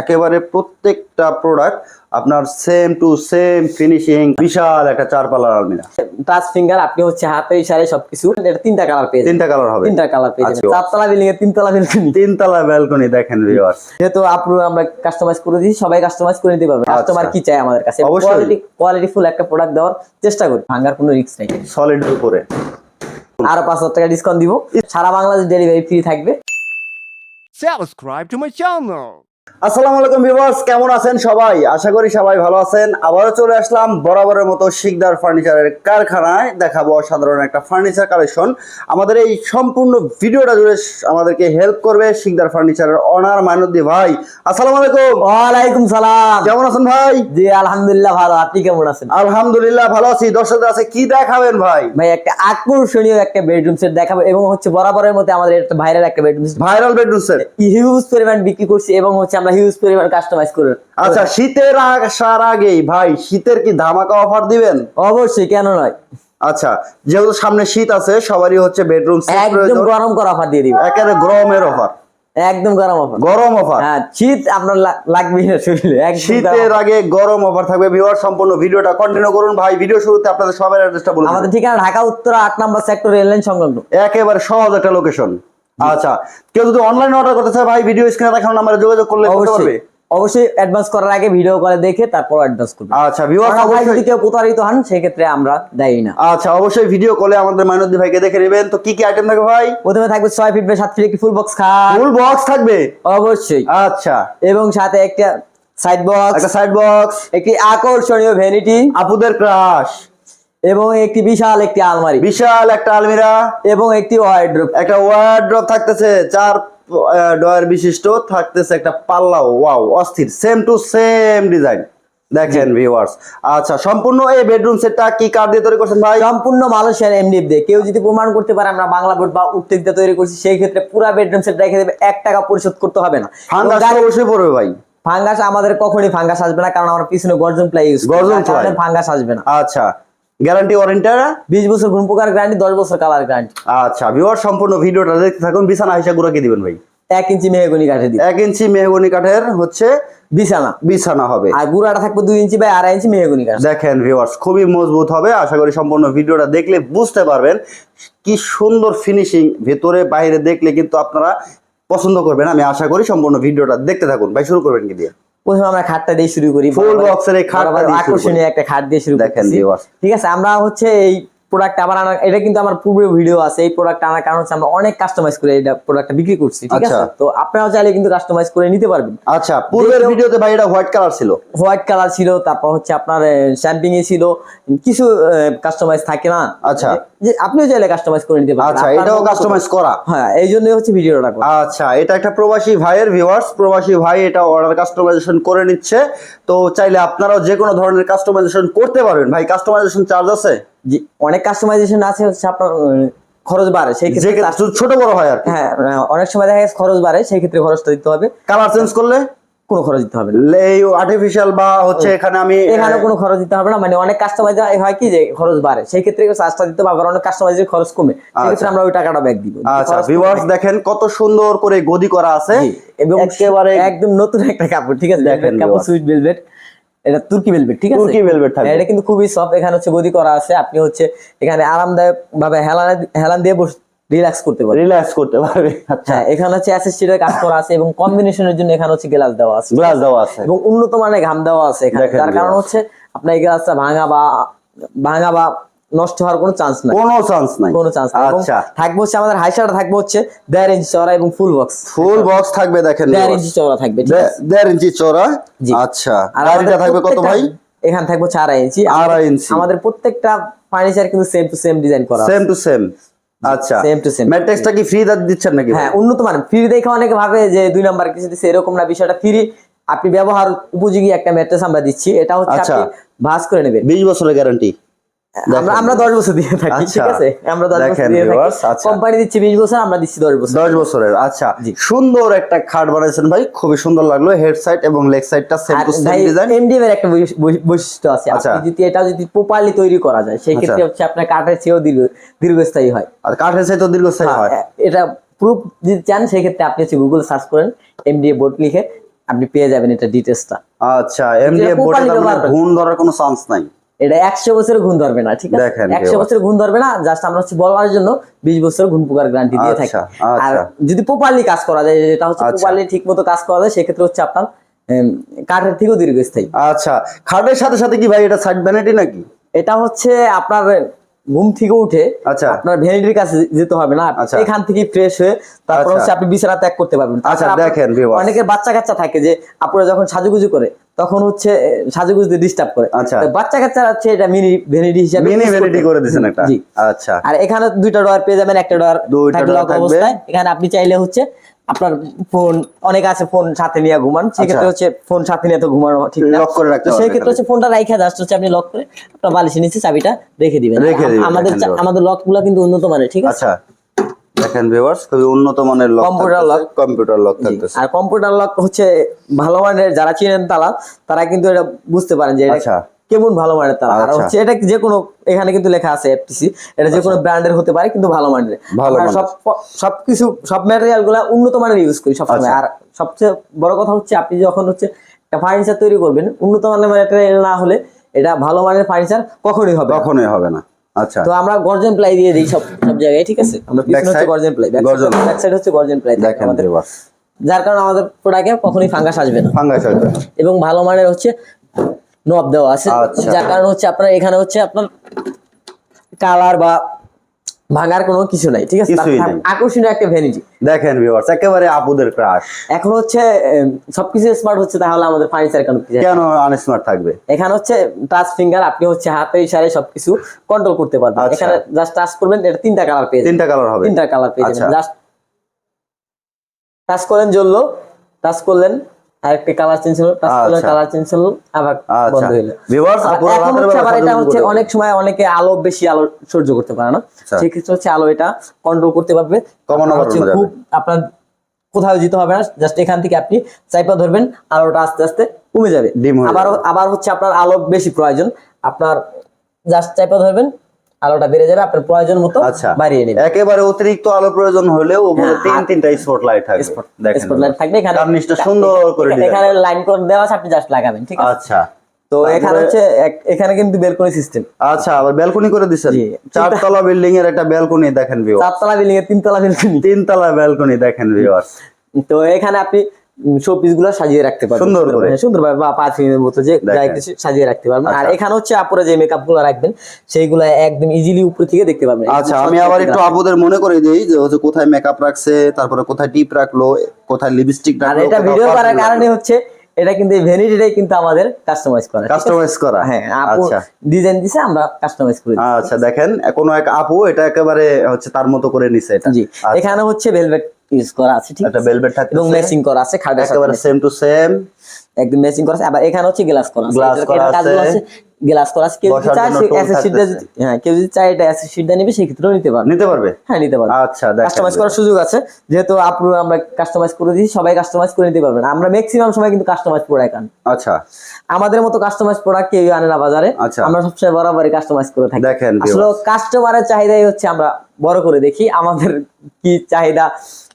একেবারে প্রত্যেকটা প্রোডাক্ট আপনার সেম টু সেম ফিনিশিং বিশাল একটা চার পাল্লার আলমিরা। টাচ ফিঙ্গার আপনি হচ্ছে হাতে ইশারে সবকিছু। এটা তিনটা কালার পেয়ে তিনটা কালার হবে। তিনটা কালার পেয়ে যাবেন। আচ্ছা। চারতলা বিল্ডিং এর তিনতলা বিল্ডিং তিনতলা ব্যালকনি দেখেন ভিউয়ার্স যেহেতু আপনি আমরা কাস্টমাইজ করে দিয়েছি সবাই কাস্টমাইজ করে নিতে পারবে। কাস্টমার কি চায় আমাদের কাছে? আচ্ছা। অবশ্যই। কোয়ালিটি কোয়ালিটি ফুল একটা প্রোডাক্ট দেওয়ার চেষ্টা করি। ভাঙার কোনো রিস্ক নেই। সলিড উপরে। আরও পাঁচ হাজার টাকা ডিসকাউন্ট দিব। সারা বাংলাদেশ ডেলিভারি ফ্রি থাকবে। Subscribe to my channel. আসসালামু আলাইকুম ভিউয়ার্স কেমন আছেন সবাই? আশা করি সবাই ভালো আছেন। আবারও চলে আসলাম বরাবরের মতো শিকদার ফার্নিচারের কারখানায়। দেখাবো অসাধারণ একটা ফার্নিচার কালেকশন। আমাদের এই সম্পূর্ণ ভিডিওটা জুড়ে আমাদেরকে হেল্প করবে শিকদার ফার্নিচারের অনার মাইনুদ্দি ভাই। আসসালামু আলাইকুম। ওয়ালাইকুম সালাম। কেমন আছেন ভাই? জি আলহামদুলিল্লাহ ভালো। আপনি কেমন আছেন? আলহামদুলিল্লাহ ভালো আছি। দর্শকদের আছে কি দেখাবেন ভাই? ভাই একটা আকর্ষণীয় একটা বেডরুম সেট দেখাবো এবং হচ্ছে বরাবরের মধ্যে আমাদের একটা ভাইরাল একটা bedroom set viral bedroom set huge পরিমাণ বিক্রি করছি এবং হচ্ছে আমরা হিউজ পরিমাণ কাস্টমাইজ করে আচ্ছা শীতের আসার আগেই ভাই শীতের কি ধামাকা অফার দিবেন? অবশ্যই কেন নয়। আচ্ছা যেহেতু সামনে শীত আছে সবারই হচ্ছে বেডরুম একদম গরম করা অফার দিয়ে দিব। একেবারে গরমের অফার একদম গরম অফার গরম অফার হ্যাঁ শীত আপনার লাগবে না শরীরে শীতের আগে গরম অফার থাকবে। ভিউয়ার সম্পূর্ণ ভিডিওটা কন্টিনিউ করুন। ভাই ভিডিও শুরুতে আপনাদের সবার অ্যাড্রেসটা বলুন আমাদের ঠিকানা ঢাকা উত্তর আট নম্বর সেক্টর রেল লাইন সংলগ্ন। একেবারে সহজ একটা লোকেশন আচ্ছা কেউ যদি অনলাইন অর্ডার করতে চায় ভাই ভিডিও স্ক্রিনে দেখানো নাম্বারে যোগাযোগ করলে করতে পারবে? অবশ্যই অ্যাডভান্স করার আগে ভিডিও করে দেখে তারপর অ্যাডভান্স করবে। আচ্ছা ভিউয়ার ভাই যদি কেউ প্রতারিত হন সেক্ষেত্রে আমরা দেই না। আচ্ছা অবশ্যই ভিডিও কলে আমাদের মাইনুদ্দি ভাইকে দেখে নেবেন। তো কি কি আইটেম থাকবে ভাই? প্রথমে থাকবে ছয় ফিট বাই সাত ফিট একটি ফুল বক্স খাট। ফুল বক্স থাকবে? অবশ্যই। আচ্ছা। এবং সাথে একটা সাইড বক্স একটা সাইড বক্স একটি আকর্ষণীয় ভ্যানিটি আপুদের ক্রাশ এবং একটি বিশাল একটি আলমারি। বিশাল একটা আলমিরা। এবং একটি ওয়ার্ড্রোপ একটা ওয়ার্ড্রপ থাকতেছে চার ডয়ার বিশিষ্ট থাকতেছে একটা পাল্লা ওয়াও অস্থির। সেম টু সেম ডিজাইন দেখেন ভিউয়ার্স আচ্ছা সম্পূর্ণ এই বেডরুম সেটটা কি কাঠ দিয়ে তৈরি করছেন ভাই? সম্পূর্ণ মালয়েশিয়ার এমডিএফ দিয়ে। কেউ যদি প্রমাণ করতে পারে আমরা বাংলা বোর্ড বা উত্তেক দিয়ে তৈরি করছি সেই ক্ষেত্রে পুরো বেডরুম সেট রেখে দেবে। এক টাকা পরিশোধ করতে হবে না। ফাঙ্গাস অবশ্যই পড়বে ভাই। ফাঙ্গাস আমাদের কখনই ফাঙ্গাস আসবে না কারণ আমরা পিছনে গর্জন প্লাই ইউজ গর্জন। ফাঙ্গাস আসবে না। আচ্ছা। গ্যারান্টি ওয়ারেন্টিটা বিশ বছর ঘুম পোকার গ্যারান্টি দশ বছর কালার গ্যারান্টি। আচ্ছা ভিউয়ার সম্পূর্ণ ভিডিওটা দেখতে থাকুন। বিছানা হিসা গুঁড়া কি দিবেন ভাই? এক ইঞ্চি মেহগনি কাঠে দিই এক ইঞ্চি মেহগনি কাঠের হচ্ছে বিছানা। বিছানা হবে। আর গুড়াটা থাকবে দুই ইঞ্চি বাই আড়াই ইঞ্চি মেহগনি কাঠ। দেখেন ভিউয়ার্স খুবই মজবুত হবে। আশা করি সম্পূর্ণ ভিডিওটা দেখলে বুঝতে পারবেন কি সুন্দর ফিনিশিং ভেতরে বাইরে দেখলে কিন্তু আপনারা পছন্দ করবেন। আমি আশা করি সম্পূর্ণ ভিডিওটা দেখতে থাকুন। ভাই শুরু করবেন কি দিয়ে? প্রথমে আমরা খাটটা দিয়ে শুরু করি ফুল বক্সের এই করি। আকর্ষণীয় একটা খাট দিয়ে শুরু দেখেন ঠিক আছে আমরা হচ্ছে এই প্রোডাক্ট আবার আনার এটা কিন্তু আমার পূর্বে ভিডিও আছে এই প্রোডাক্ট আনার কারণ হচ্ছে আমরা অনেক কাস্টমাইজ করে এটা প্রোডাক্টটা বিক্রি করছি ঠিক আছে? আচ্ছা। তো আপনারাও চাইলে কিন্তু কাস্টমাইজ করে নিতে পারবেন। আচ্ছা পূর্বের ভিডিওতে ভাই এটা হোয়াইট কালার ছিল। হোয়াইট কালার ছিল তারপর হচ্ছে আপনার শ্যাম্পিং এ ছিল কিছু কাস্টমাইজ থাকে না। আচ্ছা। যে আপনিও চাইলে কাস্টমাইজ করে নিতে পারবেন। আচ্ছা এটাও কাস্টমাইজ করা। হ্যাঁ এই জন্যই হচ্ছে ভিডিওটা করা। আচ্ছা এটা একটা প্রবাসী ভাইয়ের ভিউয়ার্স প্রবাসী ভাই এটা অর্ডার কাস্টমাইজেশন করে নিচ্ছে। তো চাইলে আপনারাও যে কোনো ধরনের কাস্টমাইজেশন করতে পারবেন। ভাই কাস্টমাইজেশন চার্জ আছে? জি অনেক কাস্টমাইজেশন আছে হচ্ছে আপনার খরচ বাড়ে সেই ক্ষেত্রে ছোট বড় হয় আর হ্যাঁ অনেক সময় দেখা গেছে খরচ বাড়ে সেই ক্ষেত্রে খরচটা দিতে হবে। কালার চেঞ্জ করলে? কোনো খরচ দিতে হবে না। এই আর্টিফিশিয়াল বা হচ্ছে এখানে আমি এখানে কোনো খরচ দিতে হবে না মানে অনেক কাস্টমাইজ হয় কি যে খরচ বাড়ে সেই ক্ষেত্রে চার্জটা দিতে হবে আবার অনেক কাস্টমাইজের খরচ কমে। সেক্ষেত্রে আচ্ছা। আমরা ওই টাকাটা ব্যাক দিব। আচ্ছা ভিউয়ার্স দেখেন কত সুন্দর করে গদি করা আছে। এবং একেবারে একদম নতুন একটা কাপড় ঠিক আছে? দেখেন কাপড় viewers। সুইট ভেলভেট এটা তুর্কি ভেলভেট ঠিক আছে? তুর্কি ভেলভেট থাকবে। এটা কিন্তু খুবই সফট এখানে হচ্ছে গদি করা আছে আপনি হচ্ছে এখানে আরামদায়ক ভাবে হেলান হেলান দিয়ে বসে রিল্যাক্স করতে পারবেন। রিল্যাক্স করতে পারবে আচ্ছা। হ্যাঁ এখানে হচ্ছে অ্যাসিস্টেডের কাজ করা আছে এবং কম্বিনেশনের জন্য এখানে হচ্ছে গ্লাস দেওয়া আছে। গ্লাস দেওয়া আছে। এবং উন্নত মানের ঘাম দেওয়া আছে এখানে। তার কারণ হচ্ছে আপনার এই গ্লাসটা ভাঙা বা ভাঙা বা নষ্ট হওয়ার কোনো চান্স নাই। কোনো চান্স নাই। কোনো চান্স নাই। আচ্ছা। থাকবে হচ্ছে আমাদের হাইসাটা থাকবে হচ্ছে দেড় ইঞ্চি চওড়া এবং ফুল বক্স ফুল বক্স থাকবে দেখেন দেড় viewers। ইঞ্চি চওড়া থাকবে ঠিক দে- আছে? দেড় ইঞ্চি চওড়া? জি। আচ্ছা। আর এটা থাকবে কত ভাই? এখানে থাকবে হচ্ছে আড়াই ইঞ্চি আড়াই ইঞ্চি। আমাদের প্রত্যেকটা ফার্নিচার কিন্তু সেম টু সেম ডিজাইন করা সেম টু সেম আচ্ছা। সেম টু সেম ম্যাট্রিক্সটা কি ফ্রি দিচ্ছেন নাকি হ্যাঁ উন্নত মানের। ফ্রি দেখে অনেকে ভাবে যে দুই নাম্বার কিছু দিচ্ছে এরকম না বিষয়টা ফ্রি আপনি ব্যবহার উপযোগী একটা ম্যাট্রেস আমরা দিচ্ছি। এটা হচ্ছে আচ্ছা। আপনি ভাঁজ করে নেবেন। 20 বছরের গ্যারান্টি আমরা আমরা দশ বছর দিয়ে থাকি ঠিক আচ্ছা। আছে? আমরা দশ বছর দিয়ে থাকি। আচ্ছা। কোম্পানি দিচ্ছে বিশ বছর আমরা দিচ্ছি দশ বছর। 10 বছরের আচ্ছা। সুন্দর একটা খাট বানাইছেন ভাই খুবই সুন্দর লাগল। হেড সাইড এবং লেগ সাইডটা same to same design MDM এর একটা বৈশিষ্ট্য আছে। আচ্ছা। আপনি যদি এটা যদি প্রপারলি তৈরি করা যায় সেই ক্ষেত্রে হচ্ছে আপনার কাঠের চেয়েও দীর্ঘ দীর্ঘস্থায়ী হয়। আর কাঠের সাইড তো দীর্ঘস্থায়ী হয় হ্যাঁ, এটা প্রুফ যদি চান সেই ক্ষেত্রে আপনি হচ্ছে গুগল সার্চ করেন এমডিএ বোর্ড লিখে আপনি পেয়ে যাবেন এটা ডিটেলসটা আচ্ছা এমডিএফ এটা বোর্ডে তার মানে ঘুণ ধরার কোনো চান্স নাই। এটা একশো বছরের ঘুণ ধরবে না ঠিক আছে একশো বছরের ঘুণ ধরবে না জাস্ট আমরা হচ্ছে বলার জন্য বিশ বছর ঘুম পোকার গ্যারান্টি দিয়ে থাকি আচ্ছা, আর আচ্ছা। যদি প্রপারলি কাজ করা যায় যেটা হচ্ছে আচ্ছা। প্রপারলি ঠিক মতো কাজ করা যায় সেক্ষেত্রে হচ্ছে আপনার কাঠের থেকেও দীর্ঘস্থায়ী আচ্ছা খাটের সাথে সাথে কি ভাই এটা সাইড ভ্যানিটি নাকি এটা হচ্ছে আপনার ঘুম থেকে উঠে আচ্ছা। আপনার ভ্যানিটির কাছে যেতে হবে না আচ্ছা। এখান থেকে ফ্রেশ হয়ে তারপর আচ্ছা। হচ্ছে আপনি বিছানা ত্যাগ করতে পারবেন আচ্ছা, দেখেন অনেকের বাচ্চা কাচ্চা থাকে যে আপনারা যখন সাজুগুজু করে তখন হচ্ছে এ, সাজুগুজুতে ডিস্টার্ব করে। আচ্ছা। বাচ্চা কাচ্চারা হচ্ছে এটা মিনি ভ্যানিটি হিসাবে মিনি ভ্যানিটি করে দিয়েছেন একটা? জি। আচ্ছা। আর এখানে দুইটা ডয়ার পেয়ে যাবেন একটা ডয়ার দুইটা থাকবে থাকবে। অবস্থায়। এখানে আপনি চাইলে হচ্ছে আপনার ফোন অনেক আছে ফোন সাথে নিয়ে ঘুমান। সেক্ষেত্রে আচ্ছা। হচ্ছে ফোন সাথে নিয়ে তো ঘুমানো ঠিক না। Lock করে রাখতে সেক্ষেত্রে। হচ্ছে ফোনটা রাইখা জাস্ট হচ্ছে আপনি লক করে আপনার বালিশের নিচে চাবিটা রেখে দিবেন। আমাদের। আমাদের লকগুলো কিন্তু উন্নত মানের ঠিক আছে? আচ্ছা। দেখেন ভিউয়ার্স খুবই উন্নত মানের lock Computer lock। Computer lock থাকতেছে আর কম্পিউটার লক হচ্ছে ভালো মানের যারা চিনেন তালা তারা কিন্তু এটা বুঝতে পারেন যে আচ্ছা। কেমন ভালো মানের তালা আর আচ্ছা। হচ্ছে এটা যে কোনো এখানে কিন্তু লেখা আছে এফটিসি এটা যে কোনো ব্র্যান্ডের হতে পারে কিন্তু ভালো মানের সব সবকিছু সব ম্যাটেরিয়ালগুলা উন্নত মানের ইউজ করি সবসময় আচ্ছা। আর সবচেয়ে বড় কথা হচ্ছে আপনি যখন হচ্ছে একটা ফার্নিচার তৈরি করবেন উন্নত মানের ম্যাটেরিয়াল না হলে এটা ভালো মানের ফার্নিচার কখনোই হবে কখনোই হবে না আচ্ছা। তো আমরা গর্জন প্লাই দিয়ে দিই সব সব জায়গায় ঠিক আছে? আমরা পিছনে হচ্ছে গর্জন প্লাই গর্জন। ব্যাক সাইড হচ্ছে গর্জন প্লাই দেখেন আমাদের। যার কারণে আমাদের প্রোডাক্টে কখনোই ফাঙ্গাস আসবে না। ফাঙ্গাস আসবে এবং ভালো মানের হচ্ছে নব দেওয়া আছে। আচ্ছা। যার কারণে হচ্ছে আপনার এখানে হচ্ছে আপনার কালার বা ভাঙার কোনো কিছু নাই ঠিক আছে। আকর্ষণীয় একটা ভ্যানিটি দেখেন ভিউয়ার্স একেবারে আপুদের ক্রাশ এখন হচ্ছে সবকিছু স্মার্ট হচ্ছে তাহলে আমাদের ফার্নিচার কেন কেন আনস্মার্ট থাকবে? এখানে হচ্ছে টাচ ফিঙ্গার আপনি হচ্ছে হাতে ইশারায় সবকিছু কন্ট্রোল করতে পারবেন। আচ্ছা। এখানে জাস্ট টাচ করবেন এটা তিনটা কালার পেয়ে তিনটা কালার হবে। তিনটা কালার পেয়ে আচ্ছা। যাবেন জাস্ট টাচ করলেন জ্বললো টাচ করলেন আরেকটা কালার চেঞ্জ হলো টাচ আচ্ছা। কালার চেঞ্জ হলো আবার আচ্ছা বন্ধ হলো ভিউয়ার্স এখন হচ্ছে আবার এটা হচ্ছে অনেক সময় অনেকে আলো বেশি আলো সহ্য করতে পারে না আচ্ছা। সেক্ষেত্রে হচ্ছে আলো এটা কন্ট্রোল করতে পারবে কমানো হচ্ছে যাবে। খুব আপনার কোথাও যেতে হবে না জাস্ট এখান থেকে আপনি চাইপা ধরবেন আলোটা আস্তে আস্তে কমে যাবে আবার। আবার হচ্ছে আপনার আলো বেশি প্রয়োজন আপনার জাস্ট চাইপা ধরবেন আলোটা বেড়ে যাবে আপনার প্রয়োজন মতো আচ্ছা। বাড়িয়ে নেবেন। একেবারে অতিরিক্ত আলো প্রয়োজন হলেও উপরে হ্যাঁ, তিন তিনটা স্পট লাইট থাকবে। দেখেন স্পটলাইট থাকবে এখানে কার্নিশটা সুন্দর করে এখানে- এখানে লাইন করে দেওয়া আছে আপনি জাস্ট লাগাবেন ঠিক আছে? আচ্ছা তো এখানে হচ্ছে এখানে কিন্তু বেলকনি সিস্টেম আচ্ছা আবার ব্যালকনি করে দিচ্ছেন? জি। চারতলা বিল্ডিং এর একটা ব্যালকনি দেখেন ভিউ চারতলা বিল্ডিং এর তিনতলা বেলকনি তিনতলা ব্যালকনি দেখেন ভিউয়ার্স তো এখানে আপনি শোপিসগুলো সাজিয়ে রাখতে পারবেন সুন্দর করে। হ্যাঁ, সুন্দরভাবে বা পারফিউমের মতো যে কিছু সাজিয়ে রাখতে পারবেন। আর আচ্ছা। এখানে হচ্ছে আপুরা যে মেকআপগুলো রাখবেন সেইগুলো একদম ইজিলি উপর থেকে দেখতে পারবেন। আচ্ছা আমি আবার একটু আপুদের মনে করে দিই যে হচ্ছে কোথায় মেকআপ রাখছে তারপরে কোথায় টিপ রাখল কোথায় লিপস্টিক রাখল এটা ভিডিও করার কারণে হচ্ছে এটা কিন্তু ভ্যানিটিটাই কিন্তু আমাদের কাস্টমাইজ করা। কাস্টমাইজ করা। হ্যাঁ আপু আচ্ছা। ডিজাইন দিছে আমরা কাস্টমাইজ করে আচ্ছা দেখেন কোনো এক আপু এটা একেবারে হচ্ছে তার মতো করে নিছে এটা। জি আচ্ছা, এখানে হচ্ছে ভেলভেট ইউজ করা আছে ঠিক আছে? ভেলভেট থাকছে এবং ম্যাচিং করা আছে খাটের সাথে একেবারে সেম টু সেম একদম ম্যাচিং করা আছে। আবার এখানে হচ্ছে গ্লাস করা আছে। এটার- করা আছে। গ্লাস করা আছে। কেউ যদি চায় সে হ্যাঁ কেউ যদি চায় এটা নেবে সেই ক্ষেত্রেও নিতে পারবে। নিতে পারবে? হ্যাঁ নিতে পারবে। আচ্ছা কাস্টমাইজ করার সুযোগ আছে। যেহেতু আপুর আমরা কাস্টমাইজ করে দিই সবাই কাস্টমাইজ করে নিতে পারবেন আমরা ম্যাক্সিমাম সময় কিন্তু কাস্টমাইজ প্রোডাক্ট আনি। আচ্ছা। আমাদের মতো কাস্টমাইজ প্রোডাক্ট কেউ আনে না বাজারে। আচ্ছা। আমরা সবসময় বরাবরই কাস্টমাইজ করে থাকি। দেখেন আসলে কাস্টমারের চাহিদাই হচ্ছে আমরা বড় করে দেখি। আমাদের কি চাহিদা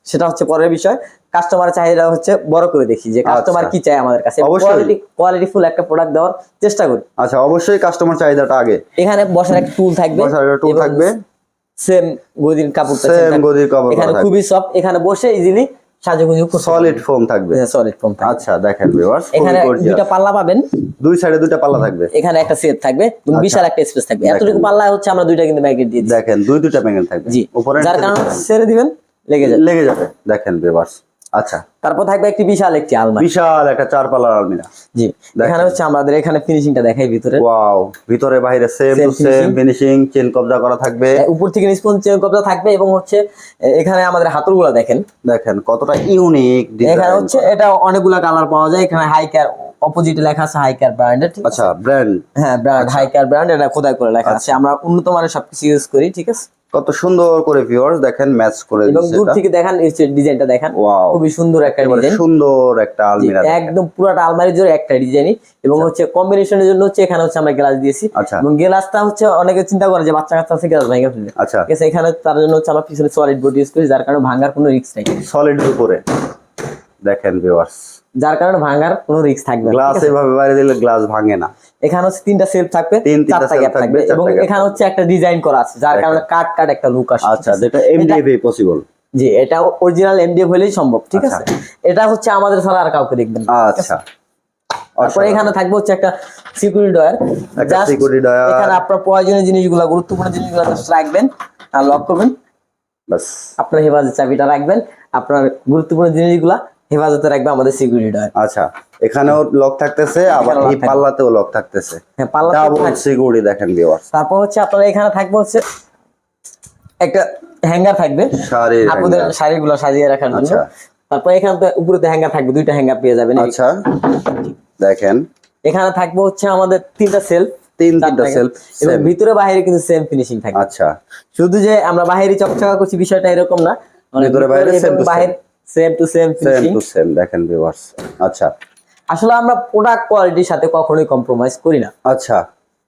সেটা হচ্ছে পরের বিষয়। কাস্টমারের চাহিদা হচ্ছে বড় করে দেখি যে কাস্টমার আচ্ছা। কি চায় আমাদের কাছে। অবশ্যই। কোয়ালিটি কোয়ালিটি ফুল একটা প্রোডাক্ট দেওয়ার চেষ্টা করি। আচ্ছা অবশ্যই কাস্টমার চাহিদাটা আগে। এখানে বসার একটা টুল থাকবে। বসার একটা tool থাকবে। সেম গদির কাপড়টা same গদির কাপড় এখানে খুবই সফট এখানে বসে ইজিলি সাজুগুজু সলিড ফোম থাকবে। সলিড ফোম থাকবে। আচ্ছা দেখেন ভিউয়ার্স এখানে দুইটা পাল্লা পাবেন। দুই সাইডে দুইটা পাল্লা থাকবে। এখানে একটা সেট থাকবে। আচ্ছা। বিশাল একটা স্পেস থাকবে। এতটুকু পাল্লা হচ্ছে আমরা দুইটা কিন্তু ম্যাগনেট দিয়ে দেখেন দুই দুইটা প্যানেল থাকবে। জি। যার কারণে ছেড়ে দিবেন। লেগে যাবে। লেগে যাবে। দেখেন ভিউয়ার্স আচ্ছা। তারপর থাকবে একটি বিশাল একটি আলমারি। বিশাল একটা চার পাল্লার আলমিরা। জি। এখানে হচ্ছে আমাদের এখানে ফিনিশিংটা দেখাই ভিতরে। ওয়াও ভিতরে বাইরে same to same finishing chain কবজা করা থাকবে। উপর থেকে নিষ্পন চেন কবজা থাকবে এবং হচ্ছে এখানে আমাদের হাতলগুলো দেখেন। দেখেন কতটা ইউনিক এখানে হচ্ছে এটা অনেকগুলা কালার পাওয়া যায়। এখানে হাই কেয়ার অপোজিটে লেখা আছে হাই কেয়ার ব্র্যান্ডের ঠিক আছে? আচ্ছা ব্র্যান্ড হ্যাঁ ব্র্যান্ড হাই কেয়ার ব্র্যান্ড এটা খোদাই করে লেখা আছে। আমরা উন্নত মানের সবকিছু ইউজ করি ঠিক আছে? কত সুন্দর করে ভিউয়ার্স দেখেন ম্যাচ করে এবং দূর থেকে দেখান ডিজাইনটা দেখেন ওয়াও খুবই সুন্দর একটা ডিজাইন সুন্দর একটা আলমিরা একদম পুরাটা আলমারির জন্য একটা ডিজাইনই এবং হচ্ছে কম্বিনেশনের জন্য হচ্ছে এখানে হচ্ছে আমরা গ্লাস দিয়েছি। আচ্ছা। এবং গ্লাসটা হচ্ছে অনেকে চিন্তা করে যে বাচ্চা কাচ্চা আছে গ্লাস ভেঙে ফেলবে আচ্ছা। এখানে তার জন্য হচ্ছে আমরা পিছনে সলিড বোর্ড ইউজ করি যার কারণে ভাঙার কোনো রিস্ক নেই। সলিড উপরে। দেখেন ভিউয়ার্স যার কারণে ভাঙার কোনো রিস্ক থাকবে গ্লাস এভাবে বাইরে দিলে গ্লাস ভাঙে না। এখানে হচ্ছে তিনটা সেলফ থাকবে তিন তিনটা চারটা গ্যাপ থাকবে, এবং এখানে হচ্ছে একটা ডিজাইন করা আছে যার কারণে কাট কাট একটা লুক আসে আচ্ছা যেটা এমডিএফ পসিবল জি এটা অরিজিনাল এমডিএফ হলেই সম্ভব ঠিক আচ্ছা। আছে? এটা হচ্ছে আমাদের ছাড়া আর কাউকে দেখবেন আচ্ছা। তারপরে এখানে থাকবে হচ্ছে একটা সিকিউরিটি ডয়ার security dryer। এখানে আপনার প্রয়োজনীয় জিনিসগুলো গুরুত্বপূর্ণ জিনিসগুলো রাখবেন আর লক করবেন। বাস আপনার হেফাজত চাবিটা রাখবেন আপনার গুরুত্বপূর্ণ জিনিসগুলা হেফাজতে রাখবে আমাদের সিকিউরিটি ডয়ার আচ্ছা এখানেও লক থাকতেছে আবার এই পাল্লাতেও লক থাকতেছে। হ্যাঁ পাল্লা ডাবল সিকিউরিটি দেখেন ভিউয়ার্স তারপর হচ্ছে আপনার এখানে থাকবে হচ্ছে একটা হ্যাঙ্গার থাকবে। আপনাদের। শাড়িগুলো সাজিয়ে রাখার জন্য। আচ্ছা। তারপর এখানে তো উপরে তো হ্যাঙ্গার থাকবে দুইটা হ্যাঙ্গার পেয়ে যাবেন। আচ্ছা দেখেন। এখানে থাকবে হচ্ছে আমাদের তিনটা সেলফ তিন তিনটা সেলফ এবং ভিতরে বাইরে কিন্তু সেম ফিনিশিং থাকবে। আচ্ছা। শুধু যে আমরা বাহিরে চকচকা করছি বিষয়টা এরকম না। মানে ভিতরে বাইরে same to same same to same দেখেন ভিউয়ার্স আচ্ছা। আসলে আমরা প্রোডাক্ট কোয়ালিটির সাথে কখনোই কম্প্রোমাইজ করি না। আচ্ছা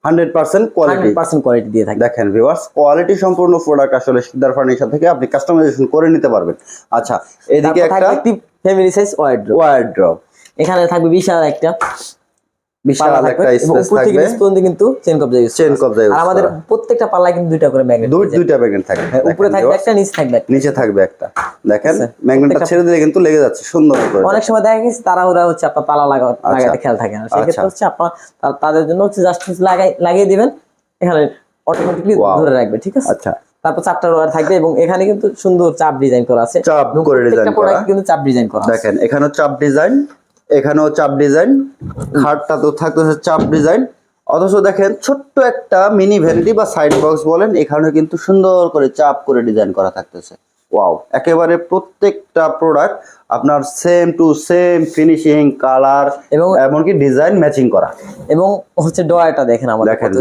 hundred percent quality percent quality দিয়ে থাকি। দেখেন ভিউয়ার্স কোয়ালিটি সম্পূর্ণ প্রোডাক্ট আসলে সিদ্ধার ফার্নিচার থেকে আপনি কাস্টমাইজেশন করে নিতে পারবেন। আচ্ছা এদিকে একটা ফ্যামিলি সাইজ ওয়ার্ড ওয়ার্ড্রপ এখানে থাকবে বিশাল একটা বিশাল পাল্লা একটা স্পেস থাকবে। নিচ কিন্তু চেন কবজা ইউজ চেন কবজা আর আমাদের প্রত্যেকটা পাল্লায় কিন্তু দুইটা করে ম্যাগনেট দুই দুইটা ম্যাগনেট থাকবে। উপরে থাকবে একটা নিচে থাকবে নিচে থাকবে একটা। দেখেন আচ্ছা, ম্যাগনেটটা ছেড়ে দিলে কিন্তু লেগে যাচ্ছে সুন্দর করে। অনেক সময় দেখা গেছে তারা ওরা হচ্ছে আপনার তালা লাগা লাগাতে খেয়াল থাকে না। সেক্ষেত্রে আচ্ছা। হচ্ছে আপনার তাদের জন্য হচ্ছে জাস্ট লাগাই লাগিয়ে দিবেন। এখানে অটোমেটিকলি ধরে রাখবে ঠিক আছে? আচ্ছা। তারপর চারটা রোয়ার থাকবে এবং এখানে কিন্তু সুন্দর চাপ ডিজাইন করা আছে। চাপ করে ডিজাইন করা। কিন্তু চাপ ডিজাইন করা দেখেন এখানেও চাপ ডিজাইন এখানেও চাপ ডিজাইন খাটটা তো থাকতেছে চাপ ডিজাইন অথচ দেখেন ছোট্ট একটা মিনি ভ্যানিটি বা সাইড বক্স বলেন এখানে কিন্তু সুন্দর করে চাপ করে ডিজাইন করা থাকতেছে। ওয়াও একেবারে প্রত্যেকটা প্রোডাক্ট আপনার same to same finishing colour এবং এমনকি ডিজাইন ম্যাচিং করা। এবং হচ্ছে ডয়ারটা দেখেন আমাদের দেখেন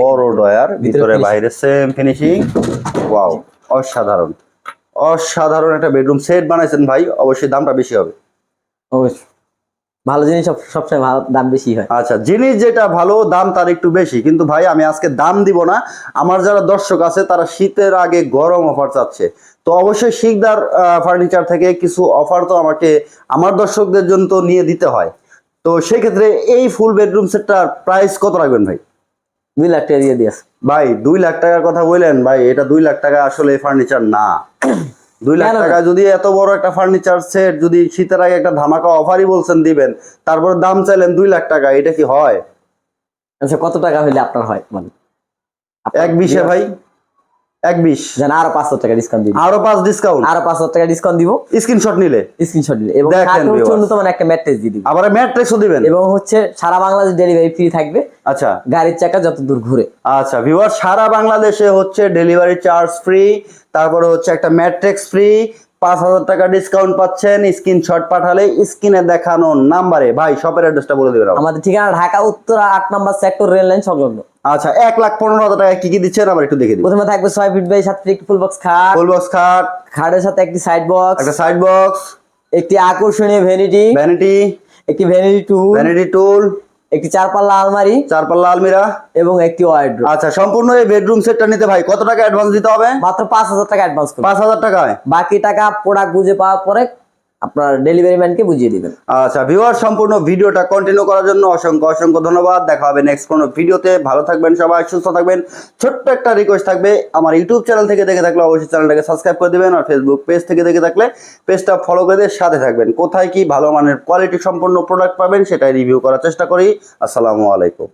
বড় ডয়ার ভিতরে বাইরে সেম ফিনিশিং ওয়াও অসাধারণ। অসাধারণ একটা বেডরুম সেট বানাইছেন ভাই অবশ্যই দামটা বেশি হবে। অবশ্যই। ভালো জিনিস সব সবসময় ভালো দাম বেশি হয়। আচ্ছা জিনিস যেটা ভালো দাম তার একটু বেশি। কিন্তু ভাই আমি আজকে দাম দিব না। আমার যারা দর্শক আছে তারা শীতের আগে গরম অফার চাচ্ছে। তো অবশ্যই শিকদার ফার্নিচার থেকে কিছু অফার তো আমাকে আমার দর্শকদের জন্য তো নিয়ে দিতে হয়। তো সেই ক্ষেত্রে এই ফুল বেডরুম সেটটার প্রাইস কত রাখবেন ভাই? দুই লাখ টাকা দিয়ে দিয়েছে। ভাই দুই লাখ টাকার কথা বললেন। ভাই এটা দুই লাখ টাকা আসলে ফার্নিচার না। দুই লাখ টাকা যদি এত বড় একটা ফার্নিচার সেট যদি শীতের আগে একটা ধামাকা অফারই বলছেন দিবেন তারপর দাম চাইলেন দুই লাখ টাকা এটা কি হয়? আচ্ছা কত টাকা হইলে আপনার হয়? মানে এক বিশে ভাই। এক বিশ। যেন আরও পাঁচশো টাকা ডিসকাউন্ট দিব। আরও পাঁচ ডিসকাউন্ট আরও পাঁচশো টাকা ডিসকাউন্ট দিব। স্ক্রিনশট নিলে। স্ক্রিনশট এবং একটা ম্যাট্রেস দিয়ে দিব। আবার দিবেন? এবং হচ্ছে সারা বাংলাদেশ ডেলিভারি ফ্রি থাকবে। আচ্ছা। গাড়ির চাকা যত দূর ঘুরে। আচ্ছা ভিউয়ার সারা বাংলাদেশে হচ্ছে ডেলিভারি চার্জ ফ্রি তারপরে হচ্ছে একটা ম্যাট্রিক্স ফ্রি পাঁচ হাজার টাকা ডিসকাউন্ট পাচ্ছেন স্ক্রিনশট পাঠালে স্ক্রিনে দেখানো নাম্বারে ভাই শপের অ্যাড্রেসটা বলে দেবেন আমাদের ঠিকানা ঢাকা উত্তরা আট নম্বর সেক্টর রেল লাইন সংলগ্ন। আচ্ছা এক লাখ পনেরো হাজার টাকা কি কি দিচ্ছেন? আবার একটু দেখে দিন প্রথমে থাকবে ছয় ফিট বাই সাত ফিট একটি ফুল বক্স খাট। ফুল বক্স খাট। খাটের সাথে একটি সাইড বক্স একটা সাইড বক্স একটি আকর্ষণীয় ভ্যানিটি ভ্যানিটি একটি ভ্যানিটি টুল ভ্যানিটি টুল একটি চার পাল্লা আলমারি। চার পাল্লা আলমিরা। এবং একটি ওয়ার্ড্রোব আচ্ছা সম্পূর্ণ এই বেডরুম সেটটা নিতে ভাই কত টাকা অ্যাডভান্স দিতে হবে? মাত্র পাঁচ হাজার টাকা অ্যাডভান্স পাঁচ হাজার টাকায়? বাকি টাকা প্রোডাক্ট বুঝে পাওয়ার পরে আপনার ডেলিভারি ম্যানকে বুঝিয়ে দিবেন। আচ্ছা ভিউয়ার সম্পূর্ণ ভিডিওটা কন্টিনিউ করার জন্য অসংখ্য অসংখ্য ধন্যবাদ। দেখা হবে নেক্সট কোনো ভিডিওতে। ভালো থাকবেন সবাই, সুস্থ থাকবেন। ছোট্ট একটা রিকোয়েস্ট থাকবে, আমার ইউটিউব চ্যানেল থেকে দেখে থাকলে অবশ্যই চ্যানেলটাকে সাবস্ক্রাইব করে দেবেন, আর ফেসবুক পেজ থেকে দেখে থাকলে পেজটা ফলো করে সাথে থাকবেন। কোথায় কি ভালো মানের কোয়ালিটি সম্পন্ন প্রোডাক্ট পাবেন, সেটাই রিভিউ করার চেষ্টা করি। আসসালামু আলাইকুম।